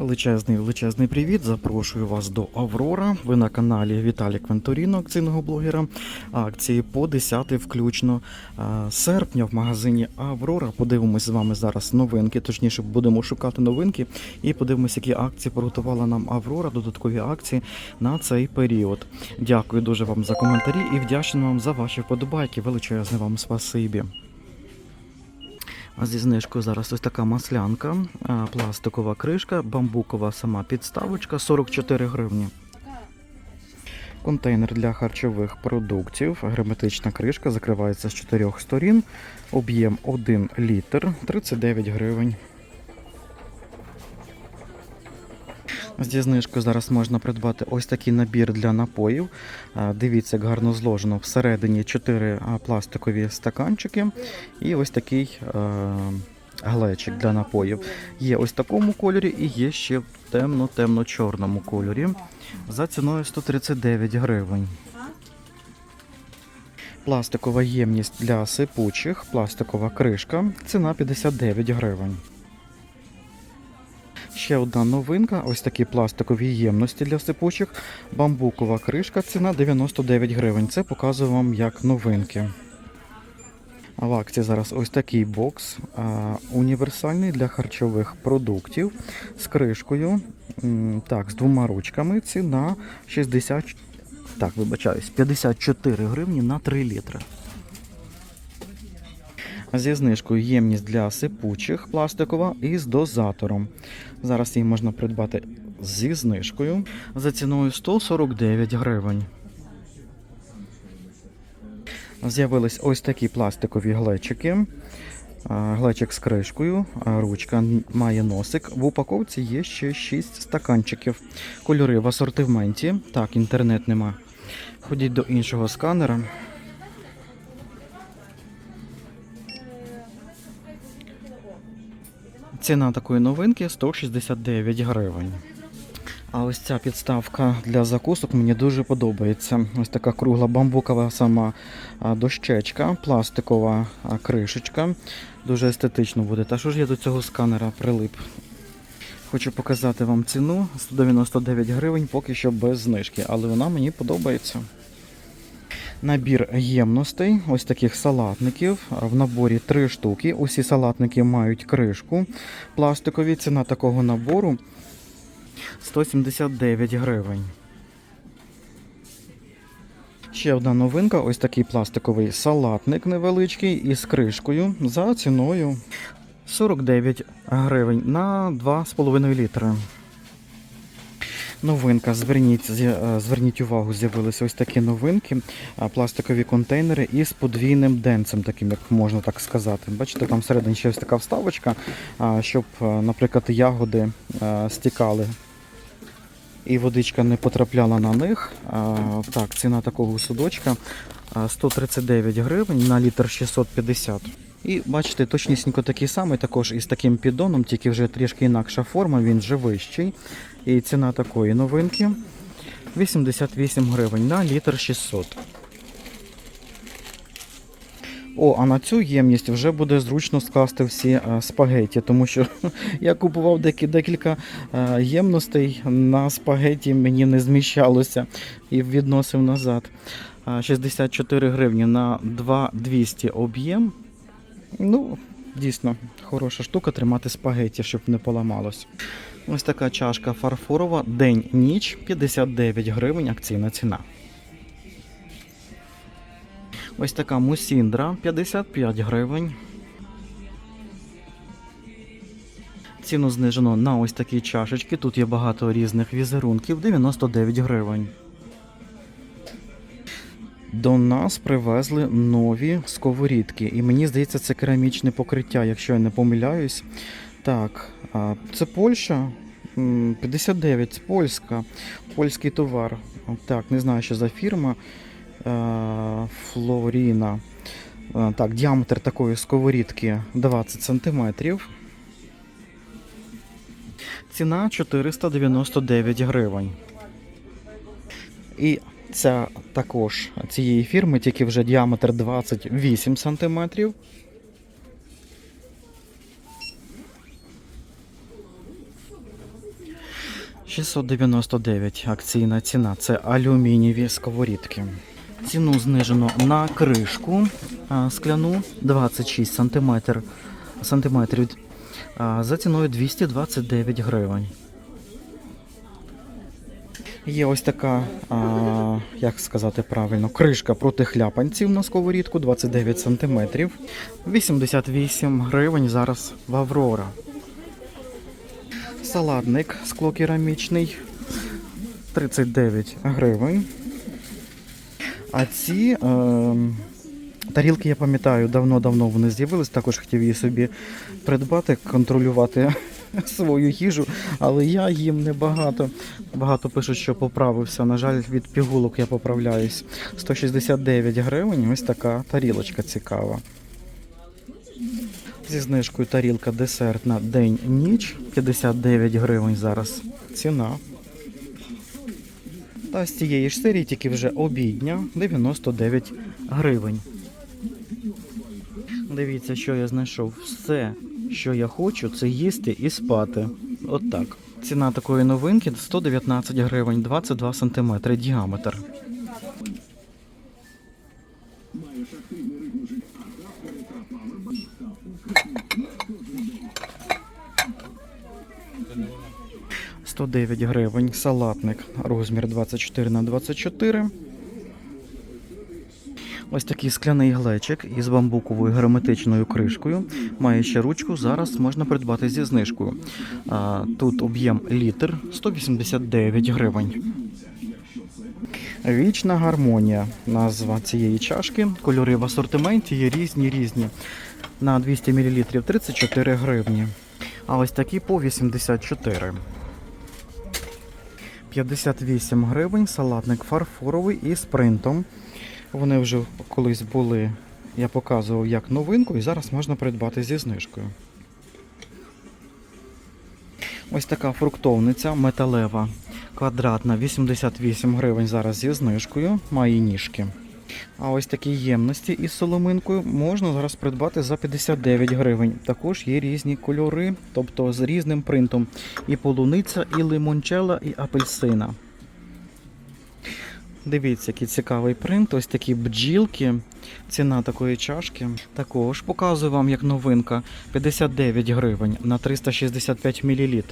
Величезний величезний привіт. Запрошую вас до Аврора. Ви на каналі Віталій Квенторіно, акційного блогера. Акції по 10 включно серпня в магазині Аврора. Подивимось з вами зараз новинки. Точніше, будемо шукати новинки і подивимось, які акції приготувала нам Аврора. Додаткові акції на цей період. Дякую дуже вам за коментарі і вдячний вам за ваші вподобайки. Величезне вам спасибі. Зі знижкою зараз ось така маслянка, пластикова кришка, бамбукова сама підставочка 44 гривні. Контейнер для харчових продуктів, герметична кришка закривається з чотирьох сторін, об'єм 1 літр, 39 гривень. Зі знижкою зараз можна придбати ось такий набір для напоїв. Дивіться, як гарно зложено. Всередині 4 пластикові стаканчики і ось такий глечик для напоїв. Є ось в такому кольорі і є ще в темно-темно-чорному кольорі. За ціною 139 гривень. Пластикова ємність для сипучих, пластикова кришка. Ціна 59 гривень. Ще одна новинка: ось такі пластикові ємності для сипучих. Бамбукова кришка, ціна 99 гривень. Це показую вам як новинки. В акції зараз ось такий бокс а, універсальний для харчових продуктів з кришкою. Так, з двома ручками. Ціна 60. Так, вибачаюсь, 54 гривні на 3 літри. Зі знижкою ємність для сипучих пластикова і з дозатором. Зараз її можна придбати зі знижкою за ціною 149 гривень. З'явились ось такі пластикові глечики. Глечик з кришкою, ручка має носик. В упаковці є ще 6 стаканчиків. Кольори в асортименті. Так, інтернет нема. Ходіть до іншого сканера. Ціна такої новинки 169 гривень. А ось ця підставка для закусок мені дуже подобається. Ось така кругла бамбукова сама дощечка, пластикова кришечка. Дуже естетично буде. Та що ж я до цього сканера прилип? Хочу показати вам ціну 199 гривень, поки що без знижки, але вона мені подобається. Набір ємностей, ось таких салатників. В наборі три штуки. Усі салатники мають кришку. Пластикові ціна такого набору 179 гривень. Ще одна новинка: ось такий пластиковий салатник невеличкий із кришкою за ціною 49 гривень на 2,5 літри. Новинка, зверніть, е, зверніть увагу, з'явилися ось такі новинки, пластикові контейнери із подвійним денцем, таким як можна так сказати. Бачите, там всередині ще ось така вставочка, щоб, е, наприклад, ягоди е, стікали і водичка не потрапляла на них. Так, ціна такого судочка а, 139 гривень на літр 650. І бачите, точнісінько такий самий, також із таким піддоном, тільки вже трішки інакша форма, він вже вищий. І ціна такої новинки 88 гривень на літр 600. О, а на цю ємність вже буде зручно скласти всі е, спагеті, тому що я купував декі, декілька е, ємностей на спагеті, мені не зміщалося і відносив назад. Е, 64 гривні на 2200 об'єм. Ну, дійсно, хороша штука тримати спагеті, щоб не поламалось. Ось така чашка фарфорова день-ніч 59 гривень акційна ціна. Ось така мусіндра 55 гривень. Ціну знижено на ось такі чашечки. Тут є багато різних візерунків 99 гривень. До нас привезли нові сковорідки. І мені здається, це керамічне покриття, якщо я не помиляюсь. Так, це Польща. 59, це польська, польський товар. Так, не знаю, що за фірма. Е, Флоріна. Е, Так, діаметр такої сковорідки 20 см. Ціна 499 гривень. І ця також цієї фірми, тільки вже діаметр 28 см. 699 акційна ціна. Це алюмінієві сковорідки. Ціну знижено на кришку скляну 26 см, сантиметрів за ціною 229 гривень. Є ось така, а, як сказати правильно, кришка проти хляпанців на сковорідку 29 см. 88 гривень зараз в Аврора. Салатник склокерамічний 39 гривень. А ці е, тарілки, я пам'ятаю, давно-давно вони з'явились. Також хотів її собі придбати, контролювати свою їжу, але я їм небагато. Багато пишуть, що поправився. На жаль, від пігулок я поправляюсь. 169 гривень. Ось така тарілочка цікава. Зі знижкою тарілка десерт на день-ніч 59 гривень зараз ціна. Та з цієї ж серії тільки вже обідня 99 гривень. Дивіться, що я знайшов. Все, що я хочу, це їсти і спати. От так. Ціна такої новинки 119 гривень, 22 см діаметр. – 109 гривень, салатник, розмір 24 на 24. Ось такий скляний глечик із бамбуковою герметичною кришкою. Має ще ручку. Зараз можна придбати зі знижкою. Тут об'єм літр 189 гривень. Вічна гармонія. Назва цієї чашки. Кольори в асортименті є різні різні. На 200 мл 34 гривні. А ось такі по 84. 58 гривень, салатник фарфоровий із принтом. Вони вже колись були, я показував як новинку, і зараз можна придбати зі знижкою. Ось така фруктовниця металева, квадратна, 88 гривень зараз зі знижкою, має ніжки. А ось такі ємності із соломинкою можна зараз придбати за 59 гривень. Також є різні кольори, тобто з різним принтом. І полуниця, і лимончела, і апельсина. Дивіться, який цікавий принт. Ось такі бджілки. Ціна такої чашки. Також показую вам як новинка 59 гривень на 365 мл.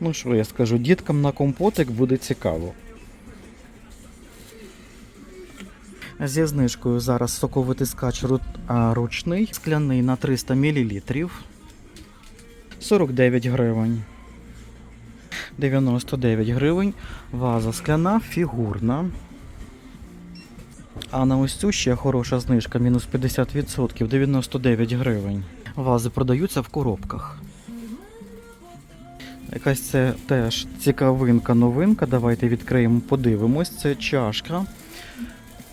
Ну що я скажу, діткам на компотик буде цікаво. Зі знижкою зараз соковитий скач ручний, скляний на 300 мл. 49 гривень. 99 гривень. Ваза скляна, фігурна. А на ось цю ще хороша знижка, мінус 50%, 99 гривень. Вази продаються в коробках. Якась це теж цікавинка новинка. Давайте відкриємо, подивимось. Це чашка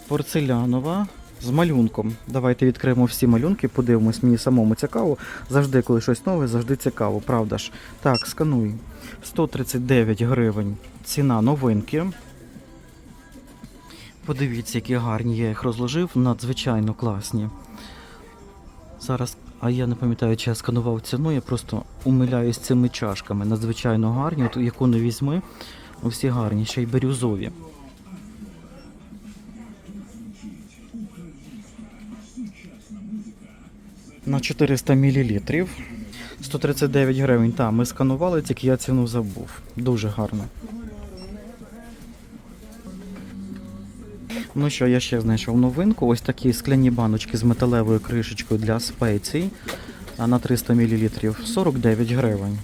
порцелянова з малюнком. Давайте відкриємо всі малюнки, подивимось, мені самому цікаво. Завжди, коли щось нове, завжди цікаво, правда ж? Так, скануй. 139 гривень. Ціна новинки. Подивіться, які гарні я їх розложив, надзвичайно класні. Зараз, а я не пам'ятаю, чи я сканував ціну, я просто умиляюсь цими чашками. Надзвичайно гарні. От яку не візьми, усі гарні, ще й бірюзові. На 400 мл. 139 гривень. Так, ми сканували, тільки я ціну забув. Дуже гарно. Ну що, я ще знайшов новинку. Ось такі скляні баночки з металевою кришечкою для спецій. На 300 мл 49 гривень.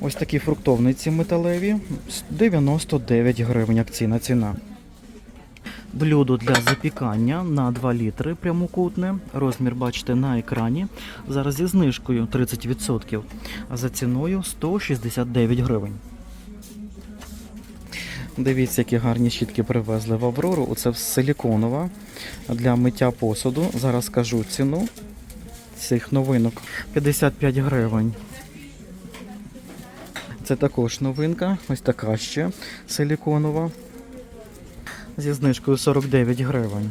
Ось такі фруктовниці металеві 99 гривень акційна ціна. Блюдо для запікання на 2 літри прямокутне. Розмір бачите на екрані. Зараз зі знижкою 30%, а за ціною 169 гривень. Дивіться, які гарні щітки привезли в Аврору. Оце силіконова для миття посуду. Зараз скажу ціну цих новинок. 55 гривень. Це також новинка. Ось така ще силіконова. Зі знижкою 49 гривень.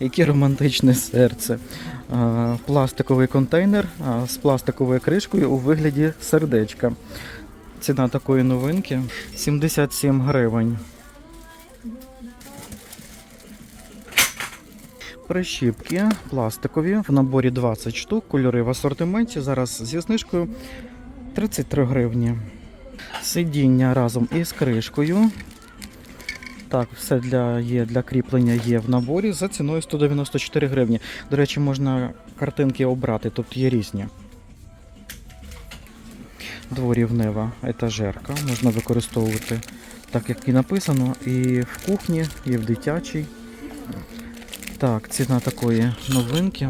Яке романтичне серце. Пластиковий контейнер з пластиковою кришкою у вигляді сердечка. Ціна такої новинки 77 гривень. Прищіпки пластикові в наборі 20 штук, кольори в асортименті. Зараз зі знижкою 33 гривні. Сидіння разом із кришкою. Так, все для, є для кріплення є в наборі за ціною 194 гривні. До речі, можна картинки обрати, тут є різні. Дворівнева етажерка можна використовувати так, як і написано, і в кухні, і в дитячій. Так, ціна такої новинки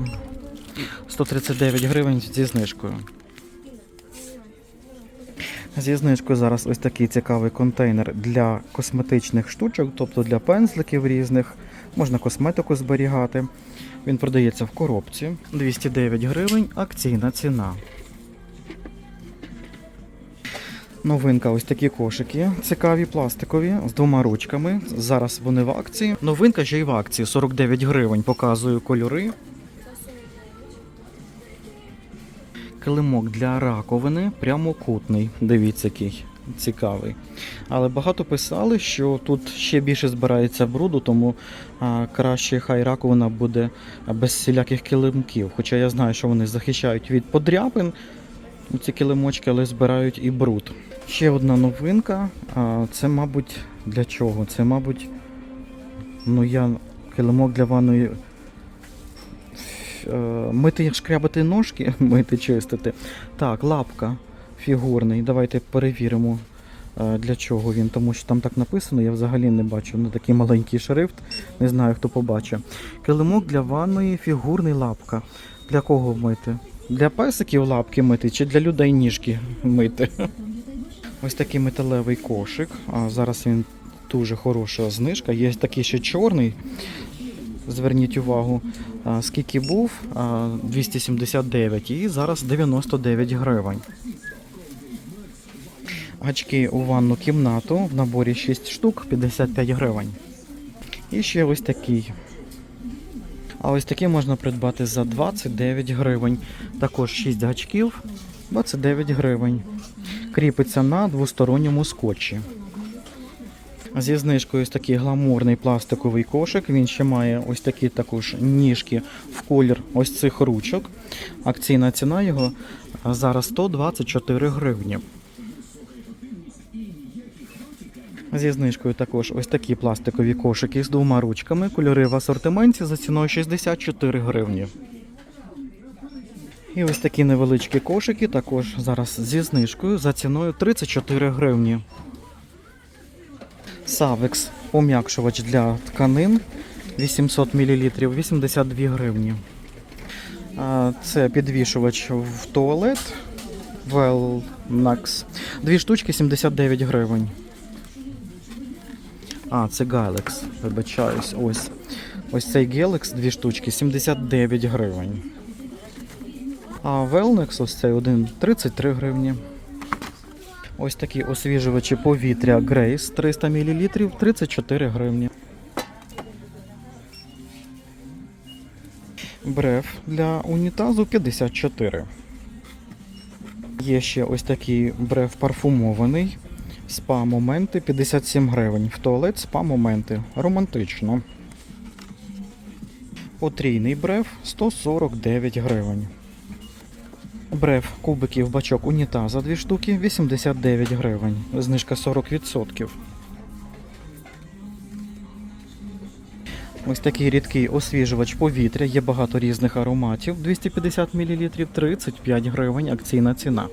139 гривень зі знижкою. Зі знижкою зараз ось такий цікавий контейнер для косметичних штучок, тобто для пензликів різних. Можна косметику зберігати. Він продається в коробці. 209 гривень, акційна ціна. Новинка, ось такі кошики, цікаві, пластикові, з двома ручками. Зараз вони в акції. Новинка ще й в акції 49 гривень. Показую кольори. Килимок для раковини прямокутний. Дивіться, який цікавий. Але багато писали, що тут ще більше збирається бруду, тому а, краще хай раковина буде без всіляких килимків. Хоча я знаю, що вони захищають від подряпин, ці килимочки, але збирають і бруд. Ще одна новинка. А, це, мабуть, для чого? Це, мабуть, ну я килимок для ванної. Е, Мити шкрябати ножки, мити чистити. Так, лапка фігурний. Давайте перевіримо, е, для чого він, тому що там так написано, я взагалі не бачу. Ну, такий маленький шрифт, не знаю, хто побачить. Килимок для ванної, фігурний лапка. Для кого мити? Для песиків лапки мити чи для людей ніжки мити? Ось такий металевий кошик. А зараз він дуже хороша знижка. Є такий ще чорний. Зверніть увагу, скільки був 279 і зараз 99 гривень. Гачки у ванну кімнату в наборі 6 штук 55 гривень. І ще ось такий. А ось такий можна придбати за 29 гривень. Також 6 гачків 29 гривень. Кріпиться на двосторонньому скотчі. Зі знижкою ось такий гламурний пластиковий кошик. Він ще має ось такі також ніжки в колір ось цих ручок. Акційна ціна його зараз 124 гривні. Зі знижкою також ось такі пластикові кошики з двома ручками. Кольори в асортименті за ціною 64 гривні. І ось такі невеличкі кошики також зараз зі знижкою за ціною 34 гривні. Савекс пом'якшувач для тканин 800 мл 82 гривні. Це підвішувач в туалет Velnax. Дві штучки 79 гривень. А, це Galax, вибачаюсь. Ось. Ось цей Galax, дві штучки, 79 гривень. А Velnex ось цей один 33 гривні. Ось такі освіжувачі повітря Grace 300 мл 34 гривні. Бреф для унітазу 54. Є ще ось такий бреф парфумований. Спа моменти 57 гривень. В туалет спа моменти. Романтично. Потрійний бреф 149 гривень. Бреф кубиків бачок унітаза 2 штуки 89 гривень. Знижка 40%. Ось такий рідкий освіжувач повітря. Є багато різних ароматів. 250 мл 35 гривень. Акційна ціна.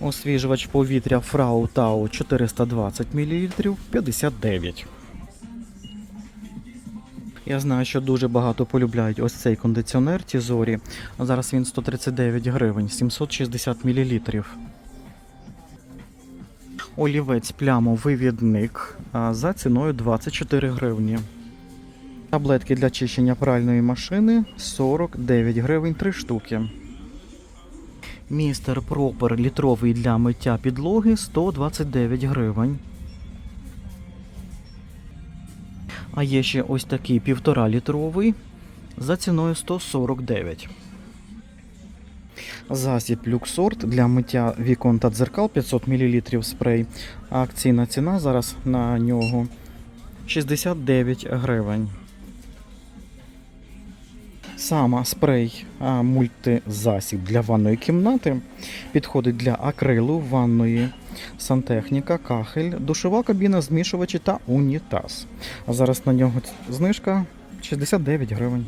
Освіжувач повітря Фрау Тау 420 мл 59. Я знаю, що дуже багато полюбляють ось цей кондиціонер Тізорі. Зараз він 139 гривень, 760 мл. Олівець плямовивідник за ціною 24 гривні. Таблетки для чищення пральної машини 49 гривень 3 штуки. Містер Пропер літровий для миття підлоги 129 гривень. А є ще ось такий півтора літровий за ціною 149. Засіб люксорт для миття вікон та дзеркал 500 мл спрей. Акційна ціна зараз на нього 69 гривень. Сама спрей мультизасіб для ванної кімнати підходить для акрилу, ванної, сантехніка, кахель, душова кабіна, змішувачі та унітаз. А зараз на нього знижка 69 гривень.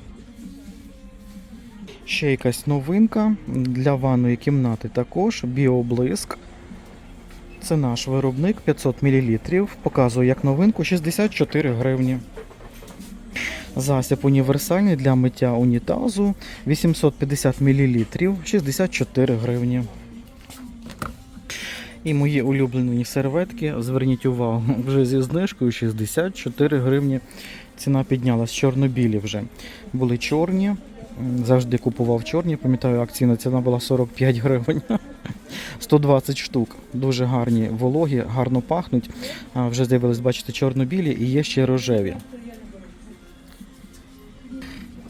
Ще якась новинка для ванної кімнати також біоблиск. Це наш виробник 500 мл. Показую як новинку 64 гривні. Засіб універсальний для миття унітазу 850 мл 64 гривні. І мої улюблені серветки, зверніть увагу, вже зі знижкою 64 гривні. Ціна піднялась чорно-білі вже. Були чорні, завжди купував чорні, пам'ятаю, акційна ціна була 45 гривень. 120 штук. Дуже гарні вологі, гарно пахнуть. Вже з'явились, бачите, чорно-білі і є ще рожеві.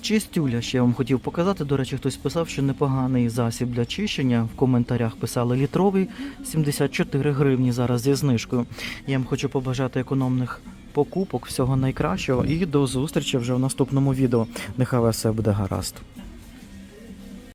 Чистюля ще я вам хотів показати. До речі, хтось писав, що непоганий засіб для чищення. В коментарях писали літровий 74 гривні зараз зі знижкою. Я вам хочу побажати економних покупок, всього найкращого і до зустрічі вже в наступному відео. Нехай все буде гаразд.